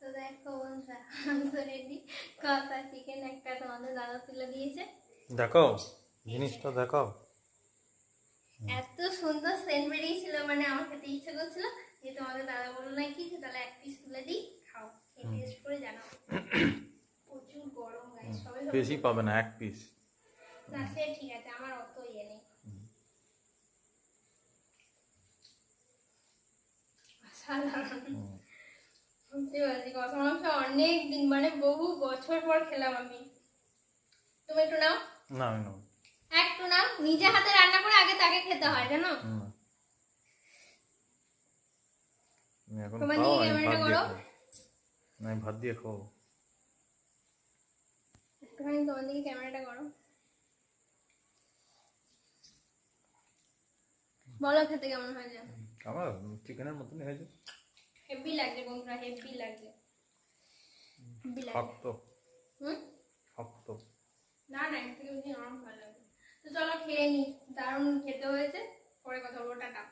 তো দেখো বন্ধুরা তো রেডি কষা চিকেন একটা তোমাদের দাদা তুলে দিয়েছে। দেখো জিনিসটা দেখো। এত সুন্দর সেন্ট বেরিয়েছিল মানে আমার খেতে ইচ্ছে করছিল যে তোমাদের দাদা বলল নাকি যে তাহলে এক পিস তুলে দিই খাও খেয়ে টেস্ট করে জানাও। প্রচুর গরম গায়ে সবাই বেশি পাবে না এক পিস না সে ঠিক আছে আমার অত ইয়ে নেই। অসাধারণ। সত্যি বলছি কষা মাংস অনেক দিন মানে বহু বছর পর খেলাম আমি। তুমি একটু নাও। না আমি নেব। একটু নাও। নিজে হাতে রান্না করে আগে তাকে খেতে হয় জানো? না। তুমি এখন তোমার খাও ক্যামেরাটা করো। না, ভাত দিয়ে খাব। একটুখানি তোমার দিকে ক্যামেরাটা করো। বলো খেতে কেমন হয়েছে? আমার চিকেনের মতনই হয়েছে। হেভি লাগছে বন্ধুরা হেভি লাগছে। শক্ত। হুম? শক্ত। না না এর থেকে বেশি নরম ভালো লাগে। তো চলো খেয়ে নি দারুণ খেতে হয়েছে। পরে কথা বলব টাটা।